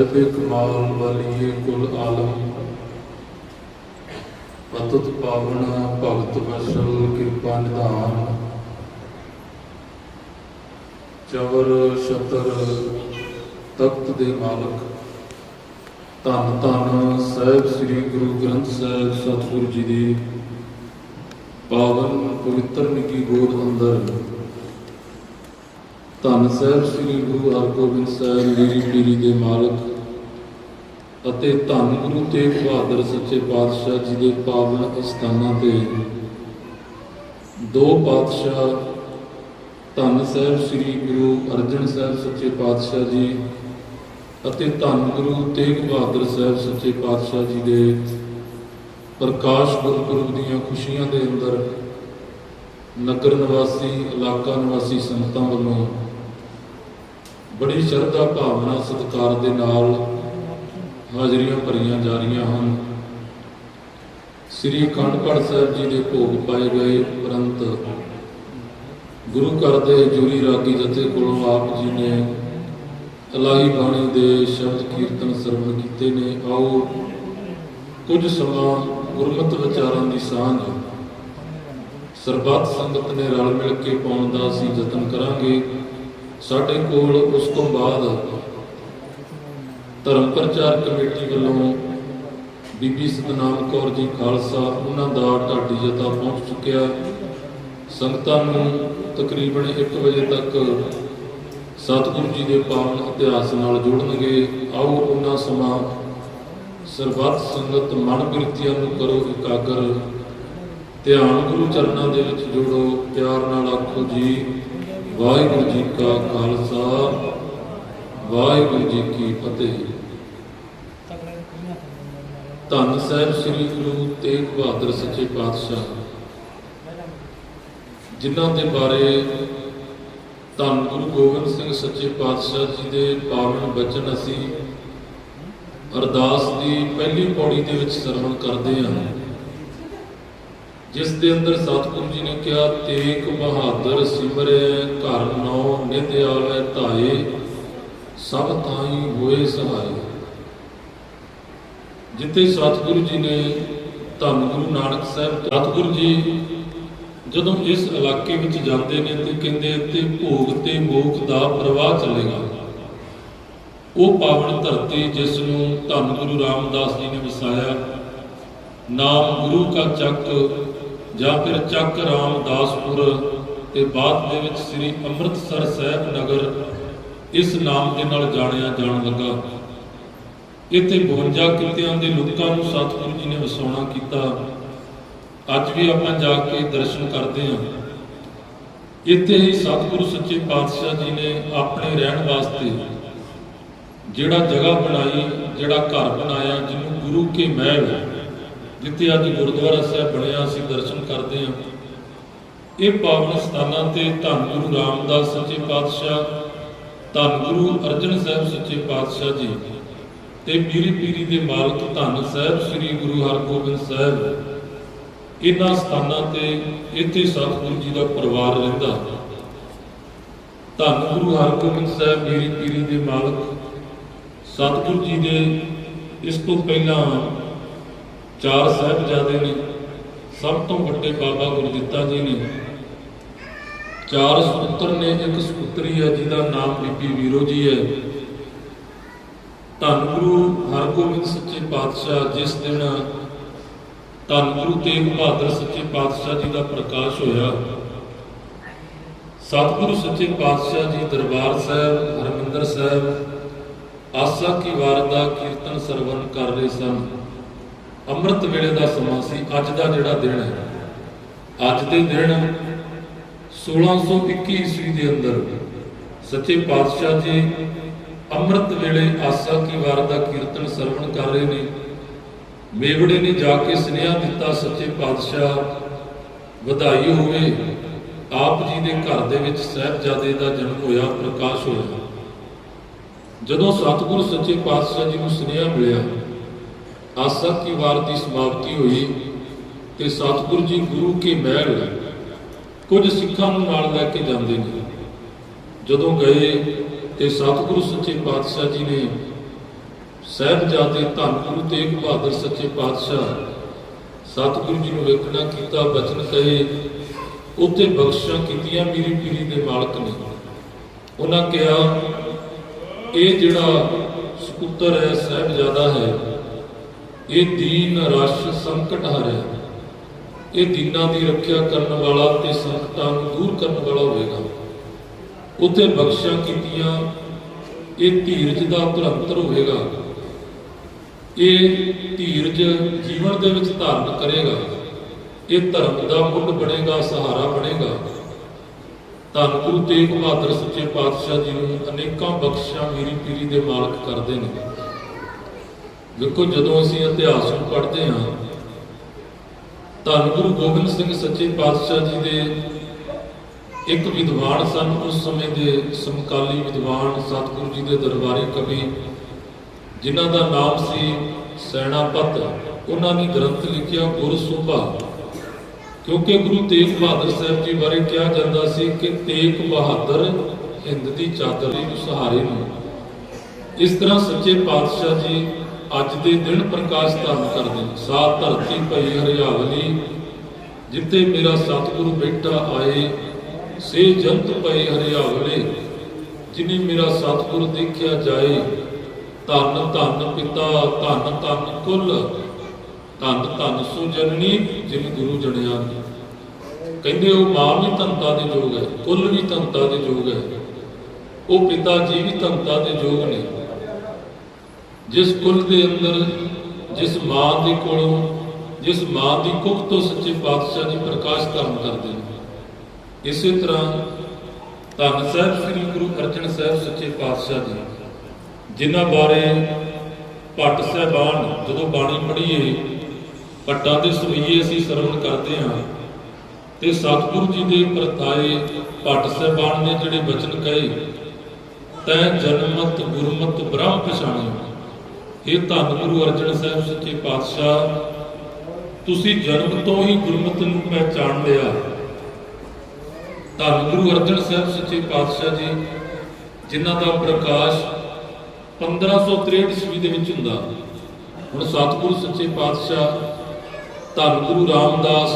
ਸਾਹਿਬੇ ਕਮਾਲ ਵਾਲੀਏ ਕੁਲ ਆਲਮ। ਪਤਤ ਪਾਵਨ ਭਗਤ ਵਸਲ ਕਿਰਪਾ ਨਿਧਾਨ। ਚਵਰ ਛਤਰ ਤਖਤ ਦੇ ਮਾਲਕ। ਧੰਨ ਧੰਨ ਸਾਹਿਬ ਸ੍ਰੀ ਗੁਰੂ ਗ੍ਰੰਥ ਸਾਹਿਬ ਸਤਿਗੁਰੂ ਜੀ ਦੀ। ਪਾਵਨ ਪਵਿੱਤਰ ਨਿੱਕੀ ਗੋਦ ਅੰਦਰ। ਧੰਨ ਸਾਹਿਬ ਸ੍ਰੀ ਗੁਰੂ ਹਰਗੋਬਿੰਦ ਸਾਹਿਬ, ਮੇਰੀ ਪੀਰੀ ਦੇ ਮਾਲਕ। ਅਤੇ ਧੰਨ ਗੁਰੂ ਤੇਗ ਬਹਾਦਰ ਸੱਚੇ ਪਾਤਸ਼ਾਹ ਜੀ ਦੇ ਪਾਵਨ ਅਸਥਾਨਾਂ ਤੇ। ਦੋ ਪਾਤਸ਼ਾਹ ਧੰਨ ਸਾਹਿਬ ਸ੍ਰੀ ਗੁਰੂ ਅਰਜਨ ਸਾਹਿਬ ਸੱਚੇ ਪਾਤਸ਼ਾਹ ਜੀ ਅਤੇ ਧੰਨ ਗੁਰੂ ਤੇਗ ਬਹਾਦਰ ਸਾਹਿਬ ਸੱਚੇ ਪਾਤਸ਼ਾਹ ਜੀ ਦੇ ਪ੍ਰਕਾਸ਼ ਗੁਰਪੁਰਬ ਦੀਆਂ ਖੁਸ਼ੀਆਂ ਦੇ ਅੰਦਰ ਨਗਰ ਨਿਵਾਸੀ, ਇਲਾਕਾ ਨਿਵਾਸੀ ਸੰਗਤਾਂ ਵੱਲੋਂ ਬੜੀ ਸ਼ਰਧਾ ਭਾਵਨਾ ਸਤਿਕਾਰ ਦੇ ਨਾਲ ਹਾਜ਼ਰੀਆਂ ਭਰੀਆਂ ਜਾ ਰਹੀਆਂ ਹਨ। ਸ੍ਰੀ ਅਖੰਡ ਪਾਠ ਸਾਹਿਬ ਜੀ ਦੇ ਭੋਗ ਪਾਏ ਗਏ ਉਪਰੰਤ ਗੁਰੂ ਘਰ ਦੇ ਜੂਰੀ ਰਾਗੀ ਜਥੇ ਕੋਲੋਂ ਆਪ ਜੀ ਨੇ ਇਲਾਹੀ ਬਾਣੀ ਦੇ ਸ਼ਬਦ ਕੀਰਤਨ ਸਰਵਣ ਕੀਤੇ ਨੇ। ਆਓ, ਕੁਝ ਸਮਾਂ ਗੁਰਮਤ ਵਿਚਾਰਾਂ ਦੀ ਸਾਂਝ, ਸਰਬੱਤ ਸੰਗਤ ਨੇ ਰਲ ਮਿਲ ਕੇ ਪਾਉਣ ਦਾ ਅਸੀਂ ਯਤਨ ਕਰਾਂਗੇ। ਸਾਡੇ ਕੋਲ ਉਸ ਤੋਂ ਬਾਅਦ ਧਰਮ ਪ੍ਰਚਾਰ ਕਮੇਟੀ ਵੱਲੋਂ ਬੀਬੀ ਸਤਨਾਮ ਕੌਰ ਜੀ ਖਾਲਸਾ, ਉਹਨਾਂ ਦਾ ਢਾਡੀ ਜਥਾ ਪਹੁੰਚ ਚੁੱਕਿਆ। ਸੰਗਤਾਂ ਨੂੰ ਤਕਰੀਬਨ 1 ਵਜੇ ਤੱਕ ਸਤਿਗੁਰੂ ਜੀ ਦੇ ਪਾਵਨ ਇਤਿਹਾਸ ਨਾਲ ਜੋੜਨਗੇ। ਆਓ ਉਹਨਾਂ ਸਮਾਂ ਸਰਬੱਤ ਸੰਗਤ ਮਨ ਬਿਰਤੀਆਂ ਨੂੰ ਕਰੋ ਇਕਾਗਰ। ਧਿਆਨ ਗੁਰੂ ਚਰਨਾਂ ਦੇ ਵਿੱਚ ਜੋੜੋ। ਪਿਆਰ ਨਾਲ ਆਖੋ ਜੀ, ਵਾਹਿਗੁਰੂ ਜੀ ਕਾ ਖਾਲਸਾ। ਵਾਹਿਗੁਰੂ ਜੀ ਕੀ ਫਤਿਹ। ਧੰਨ ਸਾਹਿਬ ਸ੍ਰੀ ਗੁਰੂ ਤੇਗ ਬਹਾਦਰ ਸੱਚੇ ਪਾਤਸ਼ਾਹ, ਜਿਨ੍ਹਾਂ ਦੇ ਬਾਰੇ ਧੰਨ ਗੁਰੂ ਗੋਬਿੰਦ ਸਿੰਘ ਸੱਚੇ ਪਾਤਸ਼ਾਹ ਜੀ ਦੇ ਪਾਵਨ ਬਚਨ ਅਸੀਂ ਅਰਦਾਸ ਦੀ ਪਹਿਲੀ ਪੌੜੀ ਦੇ ਵਿੱਚ ਸਰਵਣ ਕਰਦੇ ਹਾਂ। ਜਿਸ ਦੇ ਅੰਦਰ ਸਤਿਗੁਰੂ ਜੀ ਨੇ ਕਿਹਾ, ਤੇਗ ਬਹਾਦਰ ਸਿਮਰੇ ਘਰ ਨੌ ਨਿਧ ਆਵੇ ਧਾਏ। ਸਭ ਤਾਈ ਹੋਏ ਸਹਾਈ ਜਿੱਥੇ ਸਤਿਗੁਰੂ ਜੀ ਨੇ ਧੰਨ ਗੁਰੂ ਨਾਨਕ ਸਾਹਿਬ ਸਤਿਗੁਰੂ ਜੀ, ਜਦੋਂ ਇਸ ਇਲਾਕੇ ਵਿੱਚ ਜਾਂਦੇ ਨੇ ਤੇ ਕਹਿੰਦੇ ਤੇ ਭੋਗ ਤੇ ਮੋਖ ਦਾ ਪ੍ਰਵਾਹ ਚੱਲੇਗਾ। ਉਹ ਪਾਵਨ ਧਰਤੀ ਜਿਸ ਨੂੰ ਧੰਨ ਗੁਰੂ ਰਾਮਦਾਸ ਜੀ ਨੇ ਵਸਾਇਆ, ਨਾਮ ਗੁਰੂ ਕਾ ਚੱਕ ਜਾਂ ਫਿਰ ਚੱਕ ਰਾਮਦਾਸਪੁਰ ਤੇ ਬਾਅਦ ਦੇ ਵਿੱਚ ਸ੍ਰੀ ਅੰਮ੍ਰਿਤਸਰ ਸਾਹਿਬ ਨਗਰ ਇਸ ਨਾਮ ਦੇ ਨਾਲ ਜਾਣਿਆ ਜਾਣ ਲੱਗਾ। ਇੱਥੇ 52 ਕਿੱਤਿਆਂ ਦੇ ਲੋਕਾਂ ਨੂੰ ਸਤਿਗੁਰੂ ਜੀ ਨੇ ਵਸਾਉਣਾ ਕੀਤਾ। ਅੱਜ ਵੀ ਆਪਾਂ ਜਾ ਕੇ ਦਰਸ਼ਨ ਕਰਦੇ ਹਾਂ। ਇੱਥੇ ਹੀ ਸਤਿਗੁਰੂ ਸੱਚੇ ਪਾਤਸ਼ਾਹ ਜੀ ਨੇ ਆਪਣੇ ਰਹਿਣ ਵਾਸਤੇ ਜਿਹੜਾ ਜਗ੍ਹਾ ਬਣਾਈ, ਜਿਹੜਾ ਘਰ ਬਣਾਇਆ, ਜਿਹਨੂੰ ਗੁਰੂ ਕੇ ਮਹਿਲ, ਜਿੱਥੇ ਅੱਜ ਗੁਰਦੁਆਰਾ ਸਾਹਿਬ ਬਣਿਆ, ਅਸੀਂ ਦਰਸ਼ਨ ਕਰਦੇ ਹਾਂ। ਇਹ ਪਾਵਨ ਸਥਾਨਾਂ ਤੇ ਧੰਨ ਗੁਰੂ ਰਾਮਦਾਸ ਸੱਚੇ ਪਾਤਸ਼ਾਹ ਧੰਨ ਗੁਰੂ ਅਰਜਨ ਸਾਹਿਬ ਸੱਚੇ ਪਾਤਸ਼ਾਹ ਜੀ ਤੇ ਪੀਰੀ ਪੀਰੀ ਦੇ ਮਾਲਕ ਧੰਨ ਸਾਹਿਬ ਸ੍ਰੀ ਗੁਰੂ ਹਰਗੋਬਿੰਦ ਸਾਹਿਬ। ਇਹਨਾਂ ਸਥਾਨਾਂ ਤੇ ਇੱਥੇ ਸਤਿਗੁਰੂ ਜੀ ਦਾ ਪਰਿਵਾਰ ਰਹਿੰਦਾ। ਧੰਨ ਗੁਰੂ ਹਰਗੋਬਿੰਦ ਸਾਹਿਬ ਮੇਰੀ ਪੀਰੀ ਦੇ ਮਾਲਕ ਸਤਿਗੁਰੂ ਜੀ ਦੇ ਇਸ ਤੋਂ ਪਹਿਲਾਂ ਚਾਰ ਸਾਹਿਬਜ਼ਾਦੇ ਨੇ, ਸਭ ਤੋਂ ਵੱਡੇ ਬਾਬਾ ਗੁਰਦਿੱਤਾ ਜੀ ਨੇ ਚਾਰ ਸੁਪੁੱਤਰ ਨੇ, ਇੱਕ ਸੁਪੁੱਤਰੀ ਹੈ, ਜਿਹਦਾ ਨਾਮ ਬੀਬੀ ਵੀਰੋ ਜੀ ਹੈ। ਧੰਨ ਗੁਰੂ ਹਰਗੋਬਿੰਦ ਸੱਚੇ ਪਾਤਸ਼ਾਹ, ਜਿਸ ਦਿਨ ਧੰਨ ਗੁਰੂ ਤੇਗ ਬਹਾਦਰ ਸੱਚੇ ਪਾਤਸ਼ਾਹ ਜੀ ਦਾ ਪ੍ਰਕਾਸ਼ ਹੋਇਆ, ਸਤਿਗੁਰੂ ਸੱਚੇ ਪਾਤਸ਼ਾਹ ਜੀ ਦਰਬਾਰ ਸਾਹਿਬ, ਹਰਮਿੰਦਰ ਸਾਹਿਬ, ਆਸਾ ਕੀ ਵਾਰ ਦਾ ਕੀਰਤਨ ਸਰਵਨ ਕਰ ਰਹੇ ਸਨ। ਅੰਮ੍ਰਿਤ ਵੇਲੇ ਦਾ ਸਮਾਂ ਸੀ, ਅੱਜ ਦਾ ਜਿਹੜਾ ਦਿਨ ਹੈ। ਅੱਜ ਦੇ ਦਿਨ 1621 ਈਸਵੀ ਦੇ ਅੰਦਰ ਸੱਚੇ ਪਾਤਸ਼ਾਹ ਜੀ ਅੰਮ੍ਰਿਤ ਵੇਲੇ ਆਸਾ ਕੀ ਵਾਰ ਦਾ ਕੀਰਤਨ ਸਰਵਣ ਕਰ ਰਹੇ ਨੇ। ਮੇਵੜੇ ਨੇ ਜਾ ਕੇ ਸੁਨੇਹਾ ਦਿੱਤਾ ਸੱਚੇ ਪਾਤਸ਼ਾਹ, ਵਧਾਈ ਹੋਵੇ। ਆਪ ਜੀ ਦੇ ਘਰ ਦੇ ਵਿੱਚ ਸਹਿਬਜ਼ਾਦੇ ਦਾ ਜਨਮ ਹੋਇਆ, ਪ੍ਰਕਾਸ਼ ਹੋਇਆ। ਜਦੋਂ ਸਤਿਗੁਰੂ ਸੱਚੇ ਪਾਤਸ਼ਾਹ ਜੀ ਨੂੰ ਸੁਨੇਹਾ ਮਿਲਿਆ, ਆਸਾ ਕੀ ਵਾਰ ਦੀ ਸਮਾਪਤੀ ਹੋਈ ਤੇ ਸਤਿਗੁਰੂ ਜੀ ਗੁਰੂ ਕੇ ਮਹਿਲ ਕੁਝ ਸਿੱਖਾਂ ਨੂੰ ਨਾਲ ਲੈ ਕੇ ਜਾਂਦੇ ਨੇ। ਜਦੋਂ ਗਏ ਤੇ ਸਤਿਗੁਰੂ ਸੱਚੇ ਪਾਤਸ਼ਾਹ ਜੀ ਨੇ ਸਾਹਿਬਜ਼ਾਦੇ ਧੰਨ ਗੁਰੂ ਤੇਗ ਬਹਾਦਰ ਸੱਚੇ ਪਾਤਸ਼ਾਹ ਸਤਿਗੁਰੂ ਜੀ ਨੂੰ ਵੇਖਣਾ ਕੀਤਾ, ਬਚਨ ਕਹੇ ਉੱਤੇ ਬਖਸ਼ਾਂ ਕੀਤੀਆਂ ਮੀਰੀ ਪੀਰੀ ਦੇ ਮਾਲਕ ਨੇ। ਉਹਨਾਂ ਕਿਹਾ, ਇਹ ਜਿਹੜਾ ਸੁਪੁੱਤਰ ਹੈ, ਸਾਹਿਬਜ਼ਾਦਾ ਹੈ, ਇਹ ਦੀਨ ਰਸ਼ ਸੰਕਟ ਹਰਿਆ। ਇਹ ਦੀਨਾਂ ਦੀ ਰੱਖਿਆ ਕਰਨ ਵਾਲਾ ਤੇ ਸੰਕਟਾਂ ਨੂੰ ਦੂਰ ਕਰਨ ਵਾਲਾ ਹੋਵੇਗਾ। ਉੱਤੇ ਬਖਸ਼ਾਂ ਕੀਤੀਆਂ, ਇਹ ਧੀਰਜ ਦਾ ਧਰੰਤਰ ਹੋਵੇਗਾ। ਇਹ ਧੀਰਜ ਜੀਵਨ ਦੇ ਵਿੱਚ ਧਾਰਨ ਕਰੇਗਾ। ਇਹ ਧਰਮ ਦਾ ਮੁੱਢ ਬਣੇਗਾ, ਸਹਾਰਾ ਬਣੇਗਾ। ਧੰਨ ਗੁਰੂ ਤੇਗ ਬਹਾਦਰ ਸੱਚੇ ਪਾਤਸ਼ਾਹ ਜੀ ਨੂੰ ਅਨੇਕਾਂ ਬਖਸ਼ਾਂ ਮੀਰੀ ਪੀਰੀ ਦੇ ਮਾਲਕ ਕਰਦੇ ਨੇ। ਦੇਖੋ ਜਦੋਂ ਅਸੀਂ ਇਤਿਹਾਸ ਨੂੰ ਪੜ੍ਹਦੇ ਹਾਂ ਧੰਨ ਗੁਰੂ ਗੋਬਿੰਦ ਸਿੰਘ ਸੱਚੇ ਪਾਤਸ਼ਾਹ ਜੀ ਦੇ ਇੱਕ ਵਿਦਵਾਨ ਸਨ, ਉਸ ਸਮੇਂ ਦੇ ਸਮਕਾਲੀ ਵਿਦਵਾਨ ਸਤਿਗੁਰੂ ਜੀ ਦੇ ਦਰਬਾਰੀ ਕਵੀ, ਜਿਨ੍ਹਾਂ ਦਾ ਨਾਮ ਸੀ ਸੈਨਾਪਤ ਉਹਨਾਂ ਨੇ ਗ੍ਰੰਥ ਲਿਖਿਆ ਗੁਰ ਸੋਭਾ। ਕਿਉਂਕਿ ਗੁਰੂ ਤੇਗ ਬਹਾਦਰ ਸਾਹਿਬ ਜੀ ਬਾਰੇ ਕਿਹਾ ਜਾਂਦਾ ਸੀ ਕਿ ਤੇਗ ਬਹਾਦਰ ਹਿੰਦ ਦੀ ਚਾਦਰ ਨੂੰ ਸਹਾਰੇ ਨੂੰ। ਇਸ ਤਰ੍ਹਾਂ ਸੱਚੇ ਪਾਤਸ਼ਾਹ ਜੀ ਅੱਜ ਦੇ ਦਿਨ ਪ੍ਰਕਾਸ਼ ਧਾਰਨ ਕਰਦੇ ਨੇ ਸਾਤ ਧਰਤੀ ਪਈ ਹਰਿਆਵਲੀ ਜਿੱਤੇ ਮੇਰਾ ਸਤਿਗੁਰੂ ਬੈਠਾ ਆਏ, ਸੇ ਜੰਤ ਪਈ ਹਰਿਆਵਲੇ, ਜਿਨੇ ਮੇਰਾ ਸਤਿਗੁਰ ਦੇਖਿਆ ਜਾਏ। ਧੰਨ ਧੰਨ ਪਿਤਾ, ਧੰਨ ਧੰਨ ਕੁੱਲ, ਧੰਨ ਧੰਨ ਸੋ ਜਨਨੀ ਜਿਨ ਗੁਰੂ ਜਣਿਆ ਕਹਿੰਦੇ ਉਹ ਮਾਂ ਵੀ ਧੰਤਾ ਦੇ ਯੋਗ ਹੈ, ਕੁੱਲ ਵੀ ਧੰਤਾ ਦੇ ਯੋਗ ਹੈ। ਉਹ ਪਿਤਾ ਜੀ ਵੀ ਧੰਤਾ ਦੇ ਯੋਗ ਨੇ। ਜਿਸ ਕੁਲ ਦੇ ਅੰਦਰ, ਜਿਸ ਮਾਂ ਦੇ ਕੋਲੋਂ, ਜਿਸ ਮਾਂ ਦੀ ਕੁੱਖ ਤੋਂ ਸੱਚੇ ਪਾਤਸ਼ਾਹ ਜੀ ਪ੍ਰਕਾਸ਼ ਧਾਰਨ ਕਰਦੇ ਨੇ। ਇਸੇ ਤਰ੍ਹਾਂ ਧੰਨ ਸਾਹਿਬ ਸ੍ਰੀ ਗੁਰੂ ਅਰਜਨ ਸਾਹਿਬ ਸੱਚੇ ਪਾਤਸ਼ਾਹ ਜੀ, ਜਿਨ੍ਹਾਂ ਬਾਰੇ ਭੱਟ ਸਾਹਿਬਾਨ ਜਦੋਂ ਬਾਣੀ ਪੜ੍ਹੀਏ, ਭੱਟਾਂ ਦੇ ਸਵਈਏ ਅਸੀਂ ਸਰਵਣ ਕਰਦੇ ਹਾਂ, ਤੇ ਸਤਿਗੁਰੂ ਜੀ ਦੇ ਪ੍ਰਤਾਏ ਭੱਟ ਸਾਹਿਬਾਨ ਨੇ ਜਿਹੜੇ ਬਚਨ ਕਹੇ, ਤੈ ਜਨਮਤ ਗੁਰਮਤ ਬ੍ਰਹਮ ਪਛਾਣਿਓ। ਇਹ ਧੰਨ ਗੁਰੂ ਅਰਜਨ ਸਾਹਿਬ ਸੱਚੇ ਪਾਤਸ਼ਾਹ, ਤੁਸੀਂ ਜਨਮ ਤੋਂ ਹੀ ਗੁਰਮਤਿ ਨੂੰ ਪਹਿਚਾਣ ਲਿਆ। ਧੰਨ ਗੁਰੂ ਅਰਜਨ ਸਾਹਿਬ ਸੱਚੇ ਪਾਤਸ਼ਾਹ ਜੀ, ਜਿਨ੍ਹਾਂ ਦਾ ਪ੍ਰਕਾਸ਼ 1563 ਈਸਵੀ ਦੇ ਵਿੱਚ ਹੁੰਦਾ। ਹੁਣ ਸਤਿਗੁਰੂ ਸੱਚੇ ਪਾਤਸ਼ਾਹ, ਧੰਨ ਗੁਰੂ ਰਾਮਦਾਸ,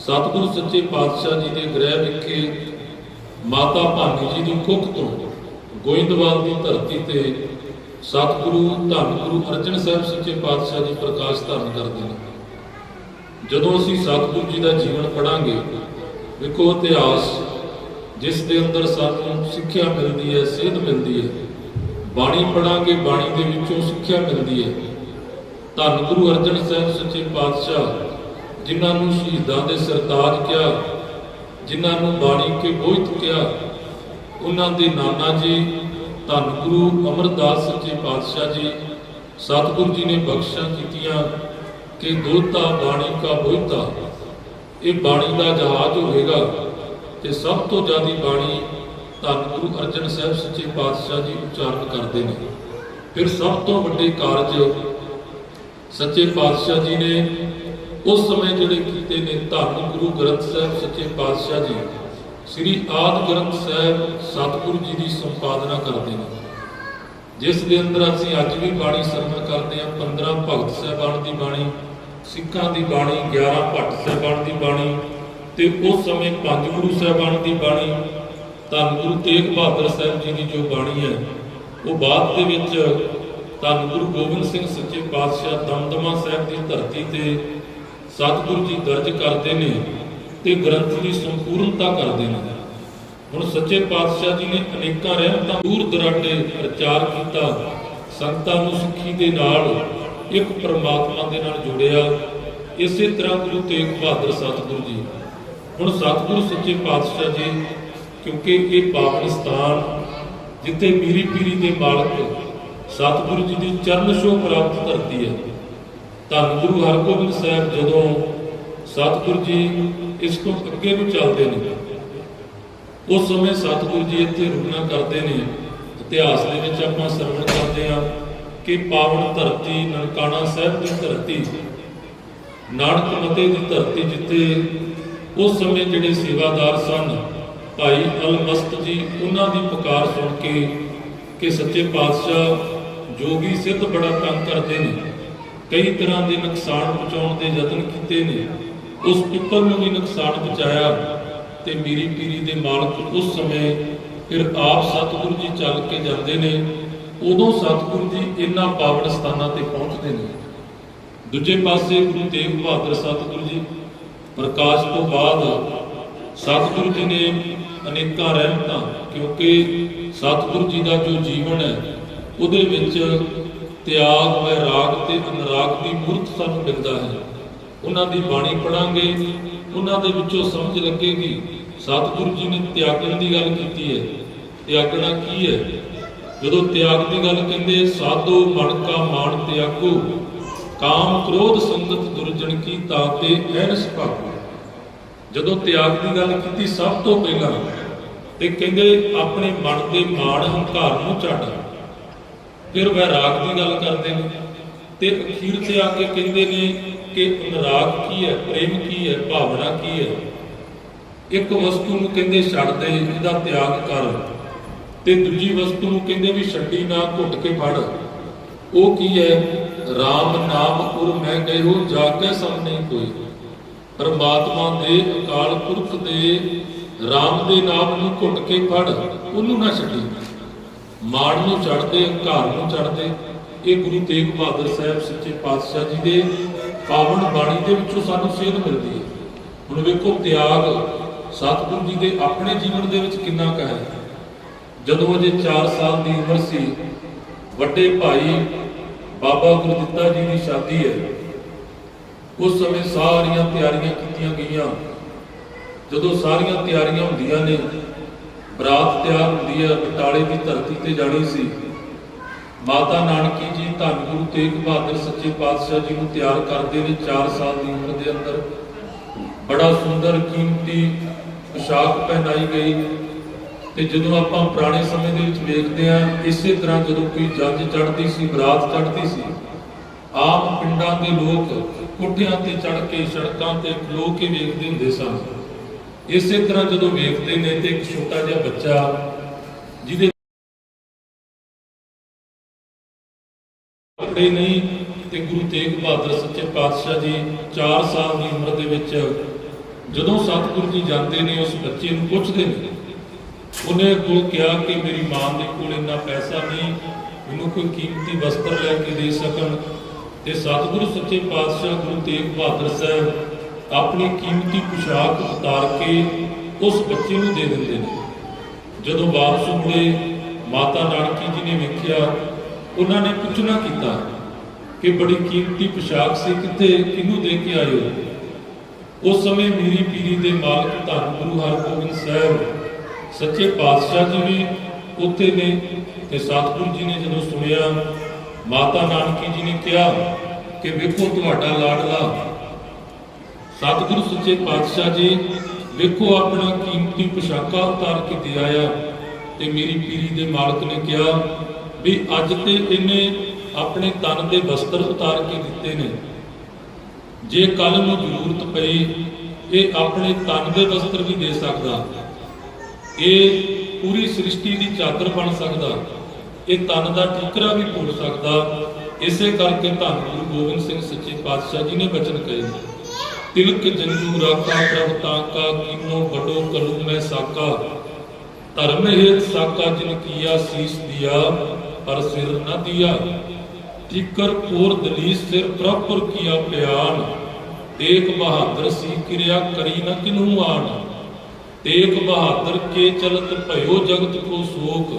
ਸਤਿਗੁਰੂ ਸੱਚੇ ਪਾਤਸ਼ਾਹ ਜੀ ਦੇ ਗ੍ਰਹਿ ਵਿਖੇ ਮਾਤਾ ਭਾਨੀ ਜੀ ਦੀ ਕੁੱਖ ਤੋਂ ਗੋਇੰਦਵਾਲ ਦੀ ਧਰਤੀ ਤੇ ਸਤਿਗੁਰੂ ਧੰਨ ਗੁਰੂ ਅਰਜਨ ਸਾਹਿਬ ਸੱਚੇ ਪਾਤਸ਼ਾਹ ਜੀ ਪ੍ਰਕਾਸ਼ ਧਾਰਨ ਕਰਦੇ ਨੇ। ਜਦੋਂ ਅਸੀਂ ਸਤਿਗੁਰੂ ਜੀ ਦਾ ਜੀਵਨ ਪੜਾਂਗੇ ਵੇਖੋ ਇਤਿਹਾਸ, ਜਿਸ ਦੇ ਅੰਦਰ ਸਾਨੂੰ ਸਿੱਖਿਆ ਮਿਲਦੀ ਹੈ, ਸੇਧ ਮਿਲਦੀ ਹੈ, ਬਾਣੀ ਪੜਾਂਗੇ ਬਾਣੀ ਦੇ ਵਿੱਚੋਂ ਸਿੱਖਿਆ ਮਿਲਦੀ ਹੈ। ਧੰਨ ਗੁਰੂ ਅਰਜਨ ਸਾਹਿਬ ਸੱਚੇ ਪਾਤਸ਼ਾਹ, ਜਿਨ੍ਹਾਂ ਨੂੰ ਸ਼ਹੀਦਾਂ ਦੇ ਸਰਤਾਜ ਕਿਹਾ, ਜਿਨ੍ਹਾਂ ਨੂੰ ਬਾਣੀ ਕੇ ਬੋਹਿਤ ਕਿਹਾ, ਉਹਨਾਂ ਦੇ ਨਾਨਾ ਜੀ ਧੰਨ ਗੁਰੂ ਅਮਰਦਾਸ ਸੱਚੇ ਪਾਤਸ਼ਾਹ ਜੀ। ਸਤਿਗੁਰੂ ਜੀ ਨੇ ਬਖਸ਼ਾਂ ਕੀਤੀਆਂ ਕਿ ਦੋਤਾ ਬਾਣੀ ਕਾ ਬੋਝਤਾ ਇਹ ਬਾਣੀ ਦਾ ਜਹਾਜ਼ ਹੋਵੇਗਾ। ਤੇ ਸਭ ਤੋਂ ਜ਼ਿਆਦੀ ਬਾਣੀ ਧੰਨ ਗੁਰੂ ਅਰਜਨ ਸਾਹਿਬ ਸੱਚੇ ਪਾਤਸ਼ਾਹ ਜੀ ਉਚਾਰਨ ਕਰਦੇ ਨੇ। ਫਿਰ ਸਭ ਤੋਂ ਵੱਡੇ ਕਾਰਜ ਸੱਚੇ ਪਾਤਸ਼ਾਹ ਜੀ ਨੇ ਉਸ ਸਮੇਂ ਜਿਹੜੇ ਕੀਤੇ ਨੇ ਧੰਨ ਗੁਰੂ ਗ੍ਰੰਥ ਸਾਹਿਬ ਸੱਚੇ ਪਾਤਸ਼ਾਹ ਜੀ ਸ੍ਰੀ ਆਦ ਗ੍ਰੰਥ ਸਾਹਿਬ ਸਤਿਗੁਰੂ ਜੀ ਦੀ ਸੰਪਾਦਨਾ ਕਰਦੇ ਨੇ। ਜਿਸ ਦੇ ਅੰਦਰ ਅਸੀਂ ਅੱਜ ਵੀ ਬਾਣੀ ਸਰਵਣ ਕਰਦੇ ਹਾਂ 15 ਭਗਤ ਸਾਹਿਬਾਨ ਦੀ ਬਾਣੀ, ਸਿੱਖਾਂ ਦੀ ਬਾਣੀ 11 ਭੱਟ ਸਾਹਿਬਾਨ ਦੀ ਬਾਣੀ ਤੇ ਉਸ ਸਮੇਂ ਪੰਜ ਗੁਰੂ ਸਾਹਿਬਾਨ ਦੀ ਬਾਣੀ ਧੰਨ ਗੁਰੂ ਤੇਗ ਬਹਾਦਰ ਸਾਹਿਬ ਜੀ ਦੀ ਜੋ ਬਾਣੀ ਹੈ, ਉਹ ਬਾਅਦ ਦੇ ਵਿੱਚ ਧੰਨ ਗੁਰੂ ਗੋਬਿੰਦ ਸਿੰਘ ਸੱਚੇ ਪਾਤਸ਼ਾਹ ਦਮਦਮਾ ਸਾਹਿਬ ਦੀ ਧਰਤੀ ਤੇ ਸਤਿਗੁਰੂ ਜੀ ਦਰਜ ਕਰਦੇ ਨੇ। ਤੇ ਗ੍ਰੰਥ ਦੀ ਸੰਪੂਰਨਤਾ ਕਰਦੇ ਨੇ ਹੁਣ ਸੱਚੇ ਪਾਤਸ਼ਾਹ ਜੀ ਨੇ ਅਨੇਕਾਂ ਰਹਿਮਤਾਂ ਦੂਰ ਦਰਾਡੇ ਪ੍ਰਚਾਰ ਕੀਤਾ। ਸੰਗਤਾਂ ਨੂੰ ਸਿੱਖੀ ਦੇ ਨਾਲ ਇੱਕ ਪਰਮਾਤਮਾ ਦੇ ਨਾਲ ਜੋੜਿਆ। ਇਸੇ ਤਰ੍ਹਾਂ ਗੁਰੂ ਤੇਗ ਬਹਾਦਰ ਸਤਿਗੁਰੂ ਜੀ। ਹੁਣ ਸਤਿਗੁਰੂ ਸੱਚੇ ਪਾਤਸ਼ਾਹ ਜੀ, ਕਿਉਂਕਿ ਇਹ ਪਾਕਿਸਤਾਨ ਜਿੱਥੇ ਮੀਰੀ ਪੀਰੀ ਦੇ ਮਾਲਕ ਸਤਿਗੁਰੂ ਜੀ ਦੀ ਚਰਨ ਛੋਹ ਪ੍ਰਾਪਤ ਧਰਤੀ ਹੈ। ਧੰਨ ਗੁਰੂ ਹਰਗੋਬਿੰਦ ਸਾਹਿਬ ਜਦੋਂ ਸਤਿਗੁਰੂ ਜੀ ਇਸ ਤੋਂ ਅੱਗੇ ਨੂੰ ਚੱਲਦੇ ਨੇ। ਉਸ ਸਮੇਂ ਸਤਿਗੁਰੂ ਜੀ ਇੱਥੇ ਰੁਕਣਾ ਕਰਦੇ ਨੇ। ਇਤਿਹਾਸ ਦੇ ਵਿੱਚ ਆਪਾਂ ਸਰਵਣ ਕਰਦੇ ਹਾਂ ਕਿ ਪਾਵਨ ਧਰਤੀ ਨਨਕਾਣਾ ਸਾਹਿਬ ਦੀ ਧਰਤੀ, ਨਾਨਕ ਮਤੇ ਦੀ ਧਰਤੀ ਜਿੱਥੇ ਉਸ ਸਮੇਂ ਜਿਹੜੇ ਸੇਵਾਦਾਰ ਸਨ, ਭਾਈ ਅਲਮਸਤ ਜੀ, ਉਹਨਾਂ ਦੀ ਪੁਕਾਰ ਸੁਣ ਕੇ ਕਿ ਸੱਚੇ ਪਾਤਸ਼ਾਹ ਜੋਗੀ ਸਿੱਧ ਬੜਾ ਤੰਗ ਕਰਦੇ ਨੇ। ਕਈ ਤਰ੍ਹਾਂ ਦੇ ਨੁਕਸਾਨ ਪਹੁੰਚਾਉਣ ਦੇ ਯਤਨ ਕੀਤੇ ਨੇ। ਉਸ ਪਿੱਪਲ ਨੂੰ ਵੀ ਨੁਕਸਾਨ ਪਹੁੰਚਾਇਆ ਤੇ ਮੀਰੀ ਪੀਰੀ ਦੇ ਮਾਲਕ ਉਸ ਸਮੇਂ ਫਿਰ ਆਪ ਸਤਿਗੁਰੂ ਜੀ ਚੱਲ ਕੇ ਜਾਂਦੇ ਨੇ, ਉਦੋਂ ਸਤਿਗੁਰੂ ਜੀ ਇਹਨਾਂ ਪਾਵਨ ਸਥਾਨਾਂ ਤੇ ਪਹੁੰਚਦੇ ਨੇ। ਦੂਜੇ ਪਾਸੇ ਗੁਰੂ ਤੇਗ ਬਹਾਦਰ ਸਤਿਗੁਰੂ ਜੀ ਪ੍ਰਕਾਸ਼ ਤੋਂ ਬਾਅਦ ਸਤਿਗੁਰੂ ਜੀ ਨੇ ਅਨੇਕਾਂ ਰਹਿਮਤਾਂ, ਕਿਉਂਕਿ ਸਤਿਗੁਰੂ ਜੀ ਦਾ ਜੋ ਜੀਵਨ ਹੈ, ਉਹਦੇ ਵਿੱਚ ਤਿਆਗ, ਵੈਰਾਗ ਤੇ ਅਨੁਰਾਗ ਦੀ ਮੂਰਤ ਸਾਨੂੰ ਮਿਲਦਾ ਹੈ। ਉਹਨਾਂ ਦੀ ਬਾਣੀ ਪੜਾਂਗੇ, ਉਹਨਾਂ ਦੇ ਵਿੱਚੋਂ ਸਮਝ ਲੱਗੇਗੀ। ਸਤਿਗੁਰੂ ਜੀ ਨੇ ਤਿਆਗਣ ਦੀ ਗੱਲ ਕੀਤੀ ਹੈ। ਤਿਆਗਣਾ ਕੀ ਹੈ? ਜਦੋਂ ਤਿਆਗ ਦੀ ਗੱਲ ਕਹਿੰਦੇ, ਸਾਧੋ ਮਨ ਕਾ ਮਾਨ ਤਿਆਗੋ, ਕਾਮ ਕ੍ਰੋਧ ਸੰਗਤ ਦੁਰਜਨ ਕੀ ਤਾਤੇ ਐਨਸ ਭਾਗੋ। ਜਦੋਂ ਤਿਆਗ ਦੀ ਗੱਲ ਕੀਤੀ ਸਭ ਤੋਂ ਪਹਿਲਾਂ, ਤੇ ਕਹਿੰਦੇ, ਆਪਣੇ ਮਨ ਦੇ ਮਾਣ ਹੰਕਾਰ ਨੂੰ ਛੱਡ ਫਿਰ ਵੈਰਾਗ ਦੀ ਗੱਲ ਕਰਦੇ ਨੇ। ਤੇ ਅਖੀਰ ਤੇ ਆ ਕੇ ਕਹਿੰਦੇ ਨੇ ਕਿ ਅਨੁਰਾਗ ਕੀ ਹੈ, ਪ੍ਰੇਮ ਕੀ ਹੈ, ਭਾਵਨਾ ਕੀ ਹੈ? ਇੱਕ ਵਸਤੂ ਨੂੰ ਕਹਿੰਦੇ ਛੱਡ ਦੇ, ਇਹਦਾ ਤਿਆਗ ਕਰ। ਤੇ ਦੂਜੀ ਵਸਤੂ ਨੂੰ ਕਹਿੰਦੇ ਵੀ ਛੱਡੀ ਨਾ, ਘੁੱਟ ਕੇ ਫੜ। ਉਹ ਕੀ ਹੈ? RAM ਨਾਮ ਉਰ ਮੈਂ ਗਇਓ ਜਾ ਕੇ ਸਭ ਕੋਈ। ਪਰਮਾਤਮਾ ਦੇ ਅਕਾਲ ਪੁਰਖ ਦੇ RAM ਦੇ ਨਾਮ ਨੂੰ ਘੁੱਟ ਕੇ ਫੜ, ਉਹਨੂੰ ਨਾ ਛੱਡੀ। ਮਾਣ ਨੂੰ ਛੱਡ ਦੇ ਹੰਕਾਰ ਨੂੰ ਛੱਡ ਦੇ ਇਹ ਗੁਰੂ ਤੇਗ ਬਹਾਦਰ ਸਾਹਿਬ ਸੱਚੇ ਪਾਤਸ਼ਾਹ ਜੀ ਦੇ ਪਾਵਨ ਬਾਣੀ ਦੇ ਵਿੱਚੋਂ ਸਾਨੂੰ ਸੇਧ ਮਿਲਦੀ ਹੈ। ਹੁਣ ਵੇਖੋ ਤਿਆਗ ਸਤਿਗੁਰੂ ਜੀ ਦੇ ਆਪਣੇ ਜੀਵਨ ਦੇ ਵਿੱਚ ਕਿੰਨਾ ਕੁ ਹੈ। ਜਦੋਂ ਅਜੇ 4 ਸਾਲ ਦੀ ਉਮਰ ਸੀ, ਵੱਡੇ ਭਾਈ ਬਾਬਾ ਗੁਰਦਿੱਤਾ ਜੀ ਦੀ ਸ਼ਾਦੀ ਹੈ। ਉਸ ਸਮੇਂ ਸਾਰੀਆਂ ਤਿਆਰੀਆਂ ਕੀਤੀਆਂ ਗਈਆਂ। ਜਦੋਂ ਸਾਰੀਆਂ ਤਿਆਰੀਆਂ ਹੁੰਦੀਆਂ ਨੇ, ਬਰਾਤ ਤਿਆਰ ਹੁੰਦੀ ਹੈ, ਬਟਾਲੇ ਦੀ ਧਰਤੀ ਤੇ ਜਾਣੀ ਸੀ। ਮਾਤਾ ਨਾਨਕੀ ਜੀ, ਧੰਨ ਗੁਰੂ ਤੇਗ ਬਹਾਦਰ ਸੱਚੇ ਪਾਤਸ਼ਾਹ ਜੀ ਨੂੰ ਤਿਆਰ ਕਰਦੇ ਨੇ 4 ਸਾਲ ਦੀ ਉਮਰ ਦੇ ਅੰਦਰ। ਬੜਾ ਸੁੰਦਰ, ਕੀਮਤੀ ਪੋਸ਼ਾਕ ਪਹਿਨਾਈ ਗਈ। ਤੇ ਜਦੋਂ ਆਪਾਂ ਪੁਰਾਣੇ ਸਮੇਂ ਦੇ ਵਿੱਚ ਵੇਖਦੇ ਆ ਇਸੇ ਤਰ੍ਹਾਂ ਜਦੋਂ ਕੋਈ ਜੰਜ ਚੜ੍ਹਦੀ ਸੀ, ਬਰਾਤ ਚੜ੍ਹਦੀ ਸੀ, ਆਮ ਪਿੰਡਾਂ ਦੇ ਲੋਕ ਕੋਠਿਆਂ ਤੇ ਚੜ੍ਹ ਕੇ, ਸੜਕਾਂ ਤੇ ਖਲੋ ਕੇ ਵੇਖਦੇ ਹੁੰਦੇ ਸਨ। ਇਸੇ ਤਰ੍ਹਾਂ ਜਦੋਂ ਵੇਖਦੇ ਨੇ ਤੇ ਇੱਕ ਛੋਟਾ ਜਿਹਾ ਬੱਚਾ ਕੱਪੜੇ ਨਹੀਂ ਤੇ ਗੁਰੂ ਤੇਗ ਬਹਾਦਰ ਸੱਚੇ ਪਾਤਸ਼ਾਹ ਜੀ 4 ਸਾਲ ਦੀ ਉਮਰ ਦੇ ਵਿੱਚ ਜਦੋਂ ਸਤਿਗੁਰੂ ਜੀ ਜਾਂਦੇ ਨੇ, ਉਸ ਬੱਚੇ ਨੂੰ ਪੁੱਛਦੇ ਨੇ, ਉਹਨੇ ਕੋਲ ਕਿਹਾ ਕਿ ਮੇਰੀ ਮਾਂ ਦੇ ਕੋਲ ਇੰਨਾ ਪੈਸਾ ਨਹੀਂ, ਮੈਨੂੰ ਕੋਈ ਕੀਮਤੀ ਵਸਤਰ ਲੈ ਕੇ ਦੇ ਸਕਣ ਤੇ ਸਤਿਗੁਰੂ ਸੱਚੇ ਪਾਤਸ਼ਾਹ ਗੁਰੂ ਤੇਗ ਬਹਾਦਰ ਸਾਹਿਬ ਆਪਣੀ ਕੀਮਤੀ ਪੁਸ਼ਾਕ ਉਤਾਰ ਕੇ ਉਸ ਬੱਚੇ ਨੂੰ ਦੇ ਦਿੰਦੇ ਨੇ। ਜਦੋਂ ਵਾਪਸ ਮੁੜੇ, ਮਾਤਾ ਨਾਨਕੀ ਜੀ ਨੇ ਵੇਖਿਆ ਉਹਨਾਂ ਨੇ ਪੁੱਛਣਾ ਕੀਤਾ ਕਿ ਬੜੀ ਕੀਮਤੀ ਪੁਸ਼ਾਕ ਸੀ, ਕਿੱਥੇ, ਕਿਹਨੂੰ ਦੇ ਕੇ ਆਇਓ ਉਸ ਸਮੇਂ ਮੀਰੀ ਪੀਰੀ ਦੇ ਮਾਲਕ ਧੰਨ ਗੁਰੂ ਹਰਗੋਬਿੰਦ ਸਾਹਿਬ, ਸੱਚੇ ਪਾਤਸ਼ਾਹ ਜੀ ਵੀ ਉੱਥੇ ਨੇ ਤੇ ਸਤਿਗੁਰੂ ਜੀ ਨੇ ਜਦੋਂ ਸੁਣਿਆ, ਮਾਤਾ ਨਾਨਕੀ ਜੀ ਨੇ ਕਿਹਾ ਕਿ ਵੇਖੋ ਤੁਹਾਡਾ ਲਾਡਲਾ। ਸਤਿਗੁਰੂ ਸੱਚੇ ਪਾਤਸ਼ਾਹ ਜੀ, ਵੇਖੋ ਆਪਣਾ ਕੀਮਤੀ ਪੁਸ਼ਾਕਾ ਉਤਾਰ ਕੇ ਦੇ ਆਇਆ ਤੇ ਮੇਰੀ ਪੀਰੀ ਦੇ ਮਾਲਕ ਨੇ ਕਿਹਾ ਵੀ ਅੱਜ ਤੇ ਇਹਨੇ ਆਪਣੇ ਤਨ ਦੇ ਵਸਤਰ ਉਤਾਰ ਕੇ ਦਿੱਤੇ ਨੇ। ਜੇ ਕੱਲ ਨੂੰ ਜ਼ਰੂਰਤ ਪਈ, ਇਹ ਆਪਣੇ ਤਨ ਦੇ ਵਸਤਰ ਵੀ ਦੇ ਸਕਦਾ। ਇਹ ਪੂਰੀ ਸ੍ਰਿਸ਼ਟੀ ਦੀ ਚਾਦਰ ਬਣ ਸਕਦਾ। ਇਹ ਤਨ ਦਾ ਠੀਕਰਾ ਵੀ ਭੁੱਲ ਸਕਦਾ। ਇਸੇ ਕਰਕੇ ਧੰਨ ਗੁਰੂ ਗੋਬਿੰਦ ਸਿੰਘ ਸੱਚੇ ਪਾਤਸ਼ਾਹ ਜੀ ਨੇ ਬਚਨ ਕਹੇ, ਤਿਲਕ ਜੰਜੂ ਰਾਖਾ ਪ੍ਰਭ ਤਾਕਾ ਕੀਨੋ ਬਡੋ ਕਲੂ ਮੈਂ ਸਾਕਾ। ਧਰਮ ਹੇਤ ਸਾਕਾ ਜਿਨ ਕੀਆ ਸੀਸ ਦਿਆ। ਪਰ ਸਿਰ ਨ ਦਿਆ ਠੀਕਰ ਪੂਰ ਦਲੀਸ ਸਿਰ ਪ੍ਰਭੁਰ ਕੀਆ ਪਿਆਨ। ਤੇਗ ਬਹਾਦਰ ਸੀ ਕਿਰਿਆ ਕਰੀ ਨ ਕਿਨੂ ਆਣ ਤੇਗ ਬਹਾਦਰ ਕੇ ਚਲਤ ਭਇਓ ਜਗਤ ਕੋ ਸੋਕ।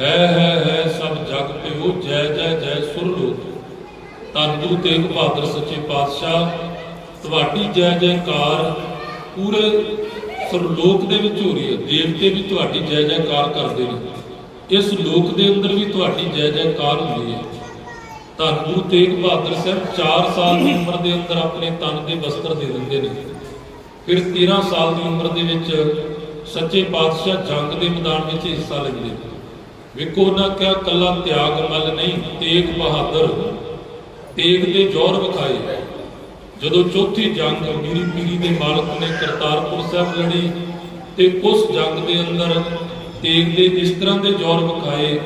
ਹੈ ਹੈ ਹੈ ਸਭ ਜਗ ਭਇਓ, ਜੈ ਜੈ ਜੈ ਸੁਰ ਲੋਕ। ਤੰਦੂ ਤੇਗ ਬਹਾਦਰ ਸੱਚੇ ਪਾਤਸ਼ਾਹ, ਤੁਹਾਡੀ ਜੈ ਜੈਕਾਰ ਪੂਰੇ ਸਰਲੋਕ ਦੇ ਵਿੱਚ ਹੋ ਰਹੀ ਹੈ। ਦੇਵਤੇ ਵੀ ਤੁਹਾਡੀ ਜੈ ਜੈਕਾਰ ਕਰਦੇ ਨੇ। ਇਸ ਲੋਕ ਦੇ ਅੰਦਰ ਵੀ ਤੁਹਾਡੀ ਜੈ ਜੈਕਾਰ ਹੁੰਦੀ ਹੈ। ਤਾਂ ਗੁਰੂ ਤੇਗ ਬਹਾਦਰ ਸਾਹਿਬ 4 ਸਾਲ ਦੀ ਉਮਰ ਦੇ ਅੰਦਰ ਆਪਣੇ ਤਨ ਦੇ ਵਸਤਰ ਦੇ ਦਿੰਦੇ ਨੇ। ਫਿਰ 13 ਸਾਲ ਦੀ ਉਮਰ ਦੇ ਵਿੱਚ ਸੱਚੇ ਪਾਤਸ਼ਾਹ ਜੰਗ ਦੇ ਮੈਦਾਨ ਵਿੱਚ ਹਿੱਸਾ ਲੈਂਦੇ ਵੇਖੋ ਉਹਨਾਂ ਕਿਹਾ, ਕੱਲਾ ਤਿਆਗ ਮੱਲ ਨਹੀਂ, ਤੇਗ ਬਹਾਦਰ। ਤੇਗ ਦੇ ਜੋਰ ਵਿਖਾਏ। ਜਦੋਂ ਚੌਥੀ ਜੰਗ ਮੀਰੀ ਪੀਰੀ ਦੇ ਮਾਲਕ ਨੇ ਕਰਤਾਰਪੁਰ ਸਾਹਿਬ ਲੜੀ ਤੇ ਉਸ ਜੰਗ ਦੇ ਅੰਦਰ ਤੇਗ ਦੇ ਇਸ ਤਰ੍ਹਾਂ ਦੇ ਜੋਰ ਵਿਖਾਏ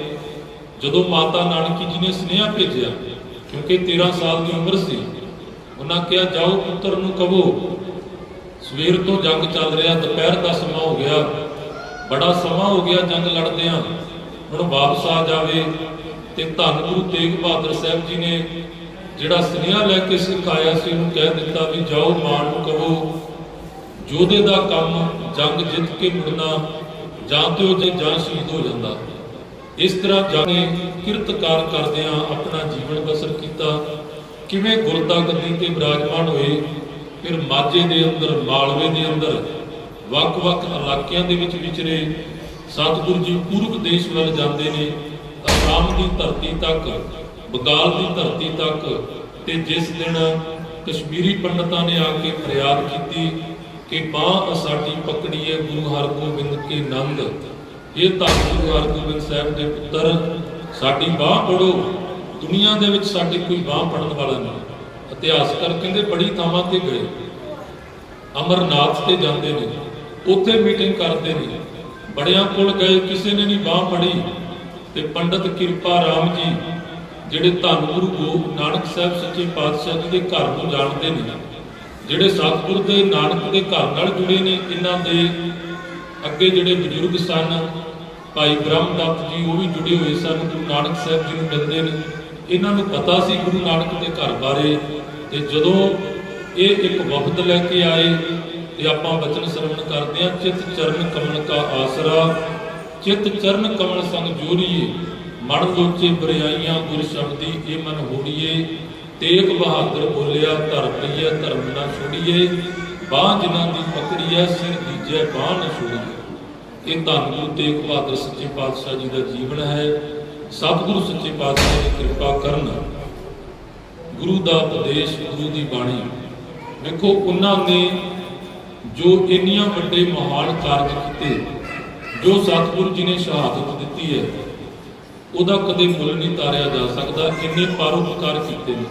ਜਦੋਂ ਮਾਤਾ ਨਾਨਕੀ ਜੀ ਨੇ ਸੁਨੇਹਾ ਭੇਜਿਆ, ਕਿਉਂਕਿ 13 ਸਾਲ ਦੀ ਉਮਰ ਸੀ, ਉਹਨਾਂ ਕਿਹਾ, ਜਾਓ ਪੁੱਤਰ ਨੂੰ ਕਹੋ, ਸਵੇਰ ਤੋਂ ਜੰਗ ਚੱਲ ਰਿਹਾ, ਦੁਪਹਿਰ ਦਾ ਸਮਾਂ ਹੋ ਗਿਆ, ਬੜਾ ਸਮਾਂ ਹੋ ਗਿਆ ਜੰਗ ਲੜਦਿਆਂ, ਹੁਣ ਵਾਪਸ ਆ ਜਾਵੇ। ਤੇ ਧੰਨ ਗੁਰੂ ਤੇਗ ਬਹਾਦਰ ਸਾਹਿਬ ਜੀ ਨੇ ਜਿਹੜਾ ਸੁਨੇਹਾ ਲੈ ਕੇ ਸਿਖਾਇਆ ਸੀ, ਉਹਨੂੰ ਕਹਿ ਦਿੱਤਾ ਵੀ, ਜਾਓ ਮਾਂ ਨੂੰ ਕਹੋ ਯੋਧੇ ਦਾ ਕੰਮ ਜੰਗ ਜਿੱਤ ਕੇ ਮੁੜਨਾ ਜਾਂ ਤੇ ਉਹ ਜੇ ਜਾਂ ਸ਼ਹੀਦ ਹੋ ਜਾਂਦਾ। ਇਸ ਤਰ੍ਹਾਂ ਜਾਨੇ ਕਿਰਤਕਾਰ ਕਰਦਿਆਂ ਆਪਣਾ ਜੀਵਨ ਬਸਰ ਕੀਤਾ। ਕਿਵੇਂ ਗੁਰਦਾ ਗੱਦੀ ਤੇ ਬਿਰਾਜਮਾਨ ਹੋਏ, ਫਿਰ ਮਾਝੇ ਦੇ ਅੰਦਰ, ਮਾਲਵੇ ਦੇ ਅੰਦਰ, ਵੱਖ-ਵੱਖ ਇਲਾਕਿਆਂ ਦੇ ਵਿੱਚ ਵਿਚਰੇ ਸਤਿਗੁਰੂ ਜੀ ਪੂਰਬ ਦੇਸ਼ ਵੱਲ ਜਾਂਦੇ ਨੇ ਅਸਾਮ ਦੀ ਧਰਤੀ ਤੱਕ, ਬੰਗਾਲ ਦੀ ਧਰਤੀ ਤੱਕ ਤੇ ਜਿਸ ਦਿਨ ਕਸ਼ਮੀਰੀ ਪੰਡਤਾਂ ਨੇ ਆ ਕੇ ਫਰਿਆਦ ਕੀਤੀ ਕਿ ਬਾਹ ਸਾਡੀ ਪਕੜੀਏ ਗੁਰੂ ਹਰਗੋਬਿੰਦ ਕੇ ਨੰਦ। ਇਹ ਤਾਂ ਗੁਰੂ ਹਰਗੋਬਿੰਦ ਸਾਹਿਬ ਦੇ ਪੁੱਤਰ, ਸਾਡੀ ਬਾਹ ਪੜੋ ਦੁਨੀਆ ਦੇ ਵਿੱਚ ਸਾਡੀ ਕੋਈ ਬਾਹ ਪੜਨ ਵਾਲਾ ਨਹੀਂ। ਇਤਿਹਾਸਕਾਰ ਕਹਿੰਦੇ ਬੜੀ ਥਾਵਾਂ ਤੇ ਗਏ। ਅਮਰਨਾਥ ਤੇ ਜਾਂਦੇ ਨੇ। ਉੱਥੇ ਮੀਟਿੰਗ ਕਰਦੇ ਨੇ। ਬੜਿਆਂ ਕੋਲ ਗਏ, ਕਿਸੇ ਨੇ ਨਹੀਂ ਬਾਹ ਪੜੀ ਤੇ ਪੰਡਤ ਕਿਰਪਾ ਰਾਮ ਜੀ, ਜਿਹੜੇ ਧੰਨ ਗੁਰੂ ਗੋ ਨਾਨਕ ਸਾਹਿਬ ਸੱਚੇ ਪਾਤਸ਼ਾਹ ਜੀ ਦੇ ਘਰ ਨੂੰ ਜਾਣਦੇ ਨੇ। ਜਿਹੜੇ ਸਤਿਗੁਰ ਦੇ ਨਾਨਕ ਦੇ ਘਰ ਨਾਲ ਜੁੜੇ ਨੇ, ਇਹਨਾਂ ਦੇ ਅੱਗੇ ਜਿਹੜੇ ਬਜ਼ੁਰਗ ਸਨ, ਭਾਈ ਬ੍ਰਹਮਦੱਤ ਜੀ, ਉਹ ਵੀ ਜੁੜੇ ਹੋਏ ਸਨ, ਗੁਰੂ ਨਾਨਕ ਸਾਹਿਬ ਜੀ ਨੂੰ ਮਿਲਦੇ ਨੇ। ਇਹਨਾਂ ਨੂੰ ਪਤਾ ਸੀ ਗੁਰੂ ਨਾਨਕ ਦੇ ਘਰ ਬਾਰੇ ਤੇ ਜਦੋਂ ਇਹ ਇੱਕ ਵਫਦ ਲੈ ਕੇ ਆਏ ਤੇ ਆਪਾਂ ਬਚਨ ਸਰਵਣ ਕਰਦੇ ਹਾਂ, ਚਿਤ ਚਰਨ ਕਮਲ ਕਾ ਆਸਰਾ। ਚਿਤ ਚਰਨ ਕਮਲ ਸੰਗ ਜੋੜੀਏ, ਮਨ ਲੋਚੇ ਬਰਿਆਈਆਂ ਗੁਰ ਸ਼ਬਦੀ, ਇਹ ਮਨ ਹੋੜੀਏ। ਤੇਗ ਬਹਾਦਰ ਬੋਲਿਆ, ਧਰ ਪਈਏ ਧਰਮ ਨਾ ਛੋੜੀਏ, ਬਾਹ ਜਿਨ੍ਹਾਂ ਦੀ ਪਕੜੀਏ ਸਿਰ ਦੀਜੇ ਬਾਹ ਨਾ ਛੋੜੀਏ। ਇਹ ਧੰਨ ਗੁਰੂ ਤੇਗ ਬਹਾਦਰ ਸੱਚੇ ਪਾਤਸ਼ਾਹ ਜੀ ਦਾ ਜੀਵਨ ਹੈ। ਸਤਿਗੁਰੂ ਸੱਚੇ ਪਾਤਸ਼ਾਹ ਦੀ ਕਿਰਪਾ ਕਰਨ ਗੁਰੂ ਦਾ ਉਪਦੇਸ਼, ਗੁਰੂ ਦੀ ਬਾਣੀ। ਵੇਖੋ, ਉਹਨਾਂ ਨੇ ਜੋ ਇੰਨੀਆਂ ਵੱਡੇ ਮਹਾਨ ਕਾਰਜ ਕੀਤੇ, ਜੋ ਸਤਿਗੁਰੂ ਜੀ ਨੇ ਸ਼ਹਾਦਤ ਦਿੱਤੀ ਹੈ, ਉਹਦਾ ਕਦੇ ਮੁੱਲ ਨਹੀਂ ਤਾਰਿਆ ਜਾ ਸਕਦਾ। ਇੰਨੇ ਪਰਉਪਕਾਰ ਕੀਤੇ ਨੇ।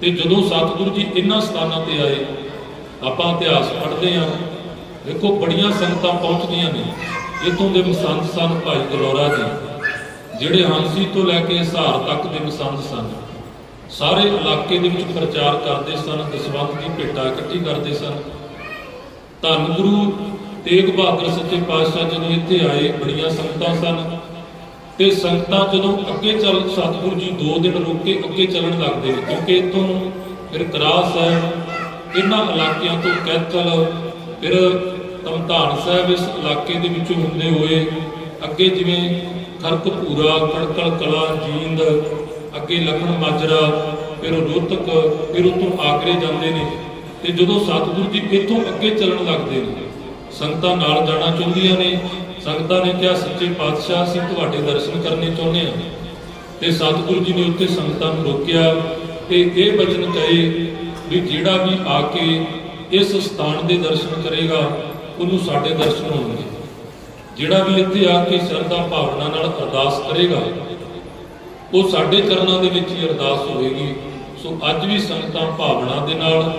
ਤੇ ਜਦੋਂ ਸਤਿਗੁਰੂ ਜੀ ਇਹਨਾਂ ਸਥਾਨਾਂ ਤੇ ਆਏ, ਆਪਾਂ ਇਤਿਹਾਸ ਪੜ੍ਹਦੇ ਹਾਂ। ਦੇਖੋ, ਬੜੀਆਂ ਸੰਗਤਾਂ ਪਹੁੰਚਦੀਆਂ ਨੇ। ਇਥੋਂ ਦੇ ਮਸੰਦ ਸਨ ਭਾਈ ਗਲੋਰਾ ਜੀ, ਜਿਹੜੇ ਹਾਂਸੀ ਤੋਂ ਲੈ ਕੇ ਹਿਸਾਰ ਤੱਕ ਦੇ ਮਸੰਦ ਸਨ। ਸਾਰੇ ਇਲਾਕੇ ਦੇ ਵਿੱਚ ਪ੍ਰਚਾਰ ਕਰਦੇ ਸਨ, ਦਸਵੰਧ ਦੀ ਭੇਟਾ ਇਕੱਠੀ ਕਰਦੇ ਸਨ। ਧੰਨ ਗੁਰੂ ਤੇਗ ਬਹਾਦਰ ਸੱਚੇ ਪਾਤਸ਼ਾਹ ਜਦੋਂ ਇੱਥੇ ਆਏ, ਬੜੀਆਂ ਸੰਗਤਾਂ ਸਨ। ਤੇ ਸੰਗਤਾਂ ਜਦੋਂ ਅੱਗੇ ਚੱਲ ਸਤਿਗੁਰੂ ਜੀ ਦੋ ਦਿਨ ਰੁਕ ਕੇ ਅੱਗੇ ਚੱਲਣ ਲੱਗਦੇ ਨੇ, ਕਿਉਂਕਿ ਇੱਥੋਂ ਫਿਰ ਕਰਾਸ ਸਾਹਿਬ, ਇਹਨਾਂ ਇਲਾਕਿਆਂ ਤੋਂ ਕੈਥਲ, ਫਿਰ ਤਮਧਾਨ ਸਾਹਿਬ ਇਸ ਇਲਾਕੇ ਦੇ ਵਿੱਚੋਂ ਹੁੰਦੇ ਹੋਏ, ਅੱਗੇ ਜਿਵੇਂ ਖਰਕਪੂਰਾ ਕੜਕਲ ਕਲਾ, ਜੀਂਦ, ਅੱਗੇ ਲਖਣ ਮਾਜਰਾ, ਫਿਰ ਰੋਹਤਕ, ਫਿਰ ਉਤੋਂ ਆਗਰੇ ਜਾਂਦੇ ਨੇ। ਤੇ ਜਦੋਂ ਸਤਿਗੁਰੂ ਜੀ ਇੱਥੋਂ ਅੱਗੇ ਚੱਲਣ ਲੱਗਦੇ ਨੇ, ਸੰਗਤਾਂ ਨਾਲ ਜਾਣਾ ਚਾਹੁੰਦੀਆਂ ਨੇ ਸੰਗਤਾਂ ਨੇ ਕਿਹਾ, ਸੱਚੇ ਪਾਤਸ਼ਾਹ, ਅਸੀਂ ਤੁਹਾਡੇ ਦਰਸ਼ਨ ਕਰਨੇ ਚਾਹੁੰਦੇ ਹਾਂ। ਤੇ ਸਤਿਗੁਰੂ ਜੀ ਨੇ ਉੱਥੇ ਸੰਗਤਾਂ ਨੂੰ ਰੋਕਿਆ ਤੇ ਇਹ ਬਚਨ ਕਹੇ ਵੀ ਜਿਹੜਾ ਵੀ ਆ ਕੇ ਇਸ ਸਥਾਨ ਦੇ ਦਰਸ਼ਨ ਕਰੇਗਾ, ਉਹਨੂੰ ਸਾਡੇ ਦਰਸ਼ਨ ਹੋਣਗੇ। ਜਿਹੜਾ ਵੀ ਇੱਥੇ ਆ ਕੇ ਸ਼ਰਧਾ ਭਾਵਨਾ ਨਾਲ ਅਰਦਾਸ ਕਰੇਗਾ, ਉਹ ਸਾਡੇ ਚਰਨਾਂ ਦੇ ਵਿੱਚ ਹੀ ਅਰਦਾਸ ਹੋਵੇਗੀ। ਸੋ ਅੱਜ ਵੀ ਸੰਗਤਾਂ ਭਾਵਨਾ ਦੇ ਨਾਲ,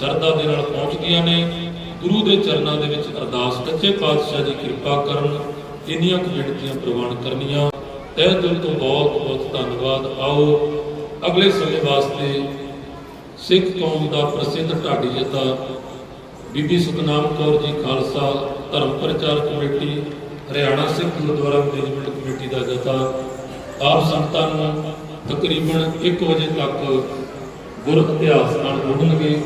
ਸ਼ਰਧਾ ਦੇ ਨਾਲ ਪਹੁੰਚਦੀਆਂ ਨੇ। ਗੁਰੂ ਦੇ ਚਰਨਾਂ ਦੇ ਵਿੱਚ ਅਰਦਾਸ ਸੱਚੇ ਪਾਤਸ਼ਾਹ ਦੀ ਕਿਰਪਾ ਕਰਨ ਇੰਨੀਆਂ ਕੁ ਬੇਨਤੀਆਂ ਪ੍ਰਵਾਨ ਕਰਨੀਆਂ, ਤਹਿ ਦਿਲ ਤੋਂ ਬਹੁਤ ਬਹੁਤ ਧੰਨਵਾਦ। ਆਓ, ਅਗਲੇ ਸਮੇਂ ਵਾਸਤੇ ਸਿੱਖ ਕੌਮ ਦਾ ਪ੍ਰਸਿੱਧ ਢਾਡੀ ਜਥਾ ਬੀਬੀ Satnam Kaur ji Khalsa Dharam Prachar committee, Haryana Sikh Gurdwara management committee ਦਾ ਜਥਾ ਆਪ ਸੰਤਾਂ ਨੂੰ ਤਕਰੀਬਨ 1 ਵਜੇ ਤੱਕ ਗੁਰ ਇਤਿਹਾਸ ਨਾਲ ਜੋੜਨਗੇ।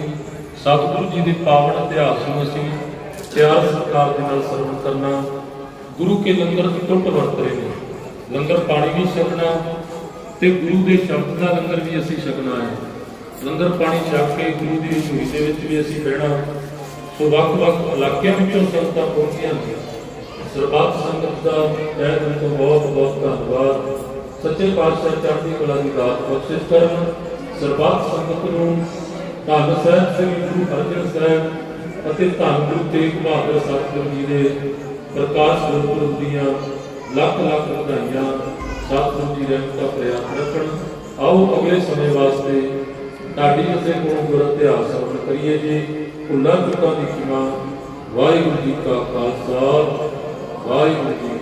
ਸਤਿਗੁਰੂ ਜੀ ਦੇ ਪਾਵਨ ਇਤਿਹਾਸ ਨੂੰ ਅਸੀਂ ਪਿਆਰ ਸਤਿਕਾਰ ਦੇ ਨਾਲ ਸਰਵਣ ਕਰਨਾ, ਗੁਰੂ ਕੇ ਲੰਗਰ ਦੀ ਟੁੱਟ ਵਰਤ ਰਹੇ ਨੇ ਲੰਗਰ ਪਾਣੀ ਵੀ ਛਕਣਾ ਤੇ ਗੁਰੂ ਦੇ ਸ਼ਬਦ ਦਾ ਲੰਗਰ ਵੀ ਅਸੀਂ ਛਕਣਾ ਹੈ। ਲੰਗਰ ਪਾਣੀ ਛਕ ਕੇ ਗੁਰੂ ਦੀ ਹਜ਼ੂਰੀ ਦੇ ਵਿੱਚ ਵੀ ਅਸੀਂ ਬਹਿਣਾ। ਸੋ ਵੱਖ-ਵੱਖ ਇਲਾਕਿਆਂ ਵਿੱਚੋਂ ਸੰਗਤਾਂ ਪਹੁੰਚੀਆਂ ਨੇ। ਸਰਬੱਤ ਸੰਗਤ ਦਾ ਤਹਿ ਦਿਲ ਤੋਂ ਬਹੁਤ ਬਹੁਤ ਧੰਨਵਾਦ। ਸੱਚੇ ਪਾਤਸ਼ਾਹ ਚੜ੍ਹਦੀ ਕਲਾ ਦੀ ਦਾਤ ਬਖਸ਼ਿਸ਼ ਕਰਨ। ਸਰਬੱਤ ਸੰਗਤ ਨੂੰ ਧੰਨ ਸਾਹਿਬ ਸ੍ਰੀ ਗੁਰੂ ਅਰਜਨ ਸਾਹਿਬ ਅਤੇ ਧੰਨ ਗੁਰੂ ਤੇਗ ਬਹਾਦਰ ਸਤਿਗੁਰੂ ਜੀ ਦੇ ਪ੍ਰਕਾਸ਼ ਗੁਰਪੁਰਬ ਦੀਆਂ ਲੱਖ ਲੱਖ ਵਧਾਈਆਂ ਸਤਿਗੁਰੂ ਜੀ ਰਹਿਮਤ ਦਾ ਪ੍ਰਯਾਸ ਰੱਖਣ। ਆਓ ਅਗਲੇ ਸਮੇਂ ਵਾਸਤੇ ਢਾਡੀ ਜਥੇ ਕੋਲ ਗੁਰ ਇਤਿਹਾਸ ਸਰਵਣ ਕਰੀਏ ਜੀ। ਭੁੱਲਾਂ ਚੁੱਕਾਂ ਦੀ ਖਿਮਾ। ਵਾਹਿਗੁਰੂ ਜੀ ਕਾ ਖਾਲਸਾ, ਵਾਹਿਗੁਰੂ ਜੀ